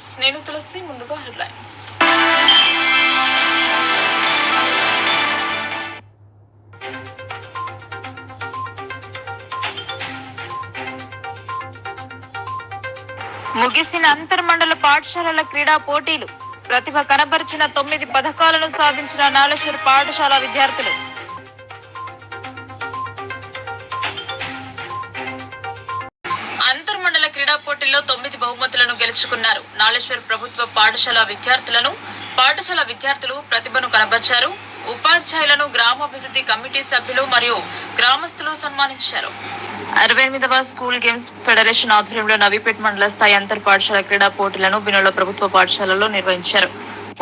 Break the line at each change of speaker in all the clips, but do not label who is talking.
News నేను తులసి ముందుగా headlines.
ముగిసిన అంతర్మండల పాఠశాలల క్రీడా పోటీలు. ప్రతిభ కనబరిచిన తొమ్మిది పథకాలను సాధించిన నాలేశ్వర్ పాఠశాల విద్యార్థులు. క్రీడా పోటీల్లో తొమ్మిది బహుమతులను గెలుచుకున్నారు. నాళేశ్వర్ ప్రభుత్వ పాఠశాల విద్యార్థులను పాఠశాల విద్యార్థులు ప్రతిభను కనబర్చారు. ఉపాధ్యాయులను గ్రామాభివృద్ధి కమిటీ సభ్యులు మరియు గ్రామస్తులు సన్మానించారు. అరవై ఎనిమిదవ స్కూల్ గేమ్స్ ఫెడరేషన్ ఆధ్వర్యంలో నవీపేట్ మండల స్థాయి అంతర్ పాఠశాల క్రీడా పోటీలను బినోల ప్రభుత్వ పాఠశాలలో నిర్వహించారు.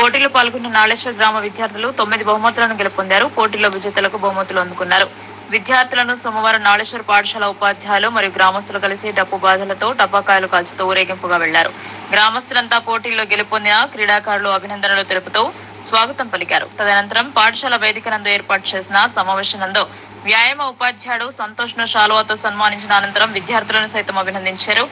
పోటీలో పాల్గొన్న నాళేశ్వర్ గ్రామ విద్యార్థులు తొమ్మిది బహుమతులను గెలుపొందారు. పోటీలో విజేతలకు బహుమతులు అందుకున్నారు. విద్యార్థులను సోమవారం నాళేశ్వర పాఠశాల ఉపాధ్యాయులు మరియు గ్రామస్తులు కలిసి డప్పు బాధలతో టపాకాయలు కాల్చుతూ ఊరేగింపుగా వెళ్ళారు. గ్రామస్తులంతా పోటీల్లో గెలుపొందిన క్రీడాకారులు అభినందనలు తెలుపుతూ స్వాగతం పలికారు. తదనంతరం పాఠశాల వేదిక నందు ఏర్పాటు చేసిన సమావేశం నందు వ్యాయామ ఉపాధ్యాయుడు సంతోష్ షాలువాతో శాలువాతో సన్మానించిన అనంతరం విద్యార్థులను సైతం అభినందించారు.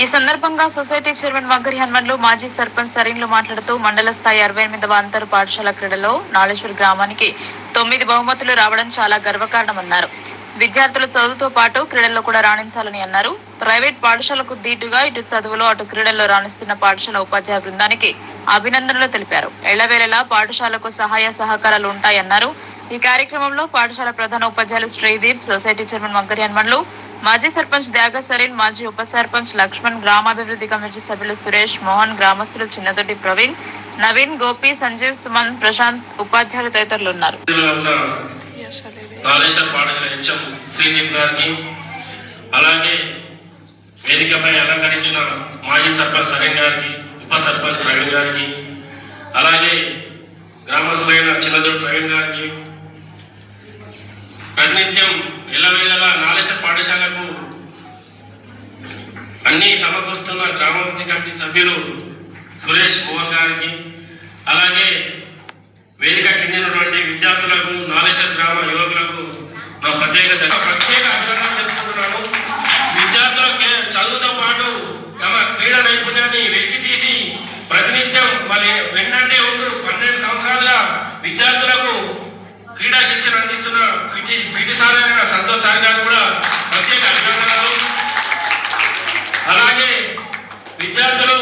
ఈ సందర్భంగా సొసైటీ చైర్మన్ వంకరి హన్మన్లు మాజీ సర్పంచ్ సరీన్లు మాట్లాడుతూ మండల స్థాయి అరవై ఎనిమిదవ అంతర్ పాఠశాల క్రీడలో నాళేశ్వర్ గ్రామానికి తొమ్మిది బహుమతులు రావడం చాలా గర్వకారణమన్నారు. విద్యార్థులు చదువుతో పాటు క్రీడల్లో కూడా రాణించాలని అన్నారు. ప్రైవేట్ పాఠశాలకు దీటుగా ఇటు చదువులో అటు క్రీడల్లో రాణిస్తున్న పాఠశాల ఉపాధ్యాయ బృందానికి అభినందనలు తెలిపారు. ఎళ్ళవేళలా పాఠశాలకు సహాయ సహకారాలు ఉంటాయన్నారు. ఈ కార్యక్రమంలో పాఠశాల ప్రధాన ఉపాధ్యాయులు శ్రీదీప్ సొసైటీ చైర్మన్ వంకరి హనుమన్లు మాజీ సర్పంచ్ త్యాగ సరీన్ మాజీ ఉప సర్పంచ్ లక్ష్మణ్ గ్రామాభివృద్ధి కమిటీ సభ్యులు సురేష్ మోహన్ గ్రామస్తులు చిన్నదొడ్డి ప్రవీణ్ నవీన్ గోపి సంజీవ్ సుమన్ ప్రశాంత్ ఉపాధ్యాయులు తదితరులు ఉన్నారు
అలాగే వేదికపై అలంకరించిన మాజీ సర్పంచ్ సరీన్ గారికి ఉప సర్పంచ్ ప్రవీణ్ గారికి అలాగే గ్రామస్తులైన చిన్నదూరు ప్రవీణ్ గారికి ప్రతినిత్యం ఎల్లవేళలా నాలేశ్వర పాఠశాల అన్ని సమకూరుస్తున్న గ్రామాభివృద్ధి కమిటీ సభ్యులు సురేష్ మోహన్ గారికి అలాగే వేదిక కింద ఉన్నటువంటి విద్యార్థులకు నాలేశ్వర్ గ్రామ యువకులకు నా ప్రత్యేక ప్రత్యేక అభినందనలు తెలుపుకుంటున్నాను విద్యార్థులు చదువుతో పాటు తమ క్రీడా నైపుణ్యాన్ని వెలికి తీసి ప్రతినిత్యం వాళ్ళ వెన్నంటే ఉంటూ పన్నెండు సంవత్సరాలుగా విద్యార్థులకు క్రీడా శిక్షణ అందిస్తున్న PT PT sir Santosh sir గారు కూడా ప్రత్యేక అభినందనలు. అలాగే విద్యార్థులు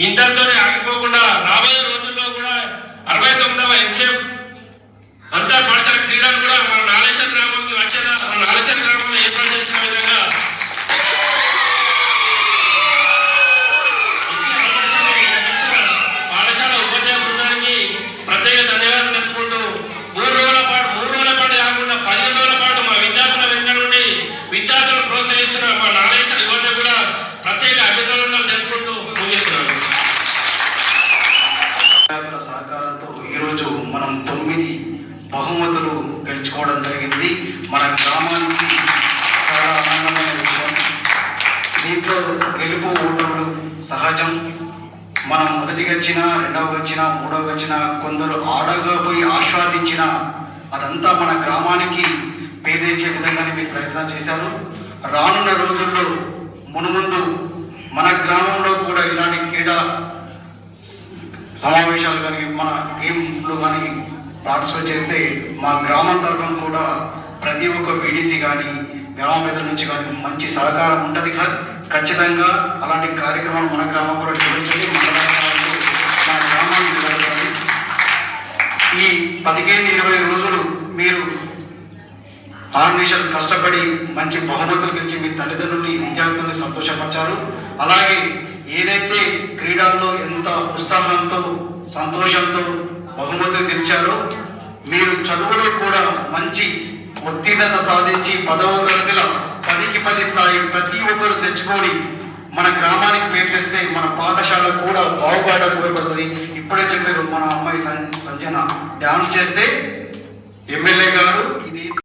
ఇంతటితోనే ఆగిపోకుండా రాబోయే రోజుల్లో కూడా అరవై తొమ్మిదవ హెచ్ఎఫ్ అంతర్ పాఠశాల క్రీడలు కూడా మన నాలేశ్వర గ్రామంకి వచ్చేలా మన నాలేశ్వర గ్రామంలో ఏర్పాటు చేసిన విధంగా ఈ పాఠశాల ఉపాధ్యాయ బృందానికి ప్రత్యేక ధన్యవాదాలు తెలుపుకుంటూ మూడు రోజుల పాటు మూడు రోజుల పాటు కాకుండా పదిహేను రోజుల పాటు మా విద్యార్థుల వెనుక నుండి విద్యార్థులను ప్రోత్సహిస్తున్న మా ప్రత్యేక అభినందనలు తెలుపుకుంటూ ముగిస్తున్నాను.
విద్యార్థుల సహకారంతో ఈరోజు మనం తొమ్మిది బహుమతులు గెలుచుకోవడం జరిగింది. మన గ్రామానికి చాలా ఆనందమైన విషయం. దీంట్లో గెలుపు ఓటములు సహజం. మనం మొదటిగా వచ్చిన రెండవ వచ్చిన మూడవ వచ్చిన కొందరు ఆడగా పోయి ఆస్వాదించిన అదంతా మన గ్రామానికి పేదేచే విధంగానే మీరు ప్రయత్నం చేశారు. రానున్న రోజుల్లో మునుముందు మన గ్రామంలో కూడా ఇలాంటి క్రీడా సమావేశాలు కానీ మన గేమ్లో కానీ పార్టిసిపేట్ చేస్తే మా గ్రామం తరఫున కూడా ప్రతి ఒక్క వీడీసీ కానీ గ్రామ పెద్దల నుంచి కానీ మంచి సహకారం ఉంటుంది. ఖచ్చితంగా అలాంటి కార్యక్రమాలు మన గ్రామం కూడా చూపించండి మన గ్రామాన్ని ఈ పదిహేను ఇరవై రోజులు మీరు ఆర్నిషలు కష్టపడి మంచి బహుమతులు గెలిచి మీ తల్లిదండ్రులు విద్యార్థులను సంతోషపరిచారు. అలాగే ఏదైతే క్రీడల్లో ఎంత ఉత్సాహంతో సంతోషంతో బహుమతులు గెలిచారో మీరు చదువులో కూడా మంచి ఉత్తీర్ణత సాధించి పదవ తరగతిలో పదికి పది స్థాయి ప్రతి ఒక్కరు తెచ్చుకొని మన గ్రామానికి పేరు తెస్తే మన పాఠశాల కూడా బాగుపడడానికి ఉపయోగపడుతుంది ఇప్పుడే చెప్పారు మన అమ్మాయి సంజన. డ్యాన్స్ చేస్తే ఎమ్మెల్యే గారు ఇది